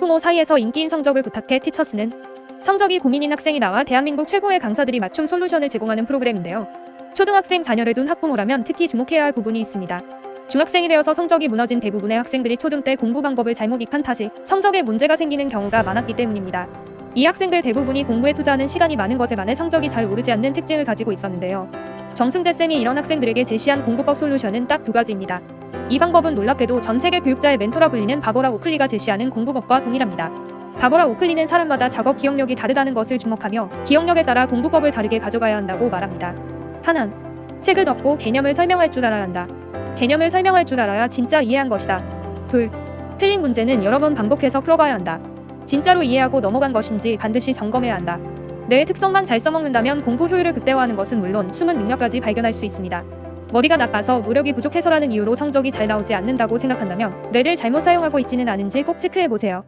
학부모 사이에서 인기인 성적을 부탁해 티처스는 성적이 고민인 학생이 나와 대한민국 최고의 강사들이 맞춤 솔루션을 제공하는 프로그램인데요. 초등학생 자녀를 둔 학부모라면 특히 주목해야 할 부분이 있습니다. 중학생이 되어서 성적이 무너진 대부분의 학생들이 초등 때 공부 방법을 잘못 익한 탓에 성적에 문제가 생기는 경우가 많았기 때문입니다. 이 학생들 대부분이 공부에 투자하는 시간이 많은 것에 반해 성적이 잘 오르지 않는 특징을 가지고 있었는데요. 정승재 쌤이 이런 학생들에게 제시한 공부법 솔루션은 딱 두 가지입니다. 이 방법은 놀랍게도 전 세계 교육자의 멘토라 불리는 바보라 오클리가 제시하는 공부법과 동일합니다. 바보라 오클리는 사람마다 작업 기억력이 다르다는 것을 주목하며 기억력에 따라 공부법을 다르게 가져가야 한다고 말합니다. 하나, 책을 덮고 개념을 설명할 줄 알아야 한다. 개념을 설명할 줄 알아야 진짜 이해한 것이다. 둘, 틀린 문제는 여러 번 반복해서 풀어봐야 한다. 진짜로 이해하고 넘어간 것인지 반드시 점검해야 한다. 뇌의 특성만 잘 써먹는다면 공부 효율을 극대화하는 것은 물론 숨은 능력까지 발견할 수 있습니다. 머리가 나빠서 노력이 부족해서라는 이유로 성적이 잘 나오지 않는다고 생각한다면 뇌를 잘못 사용하고 있지는 않은지 꼭 체크해 보세요.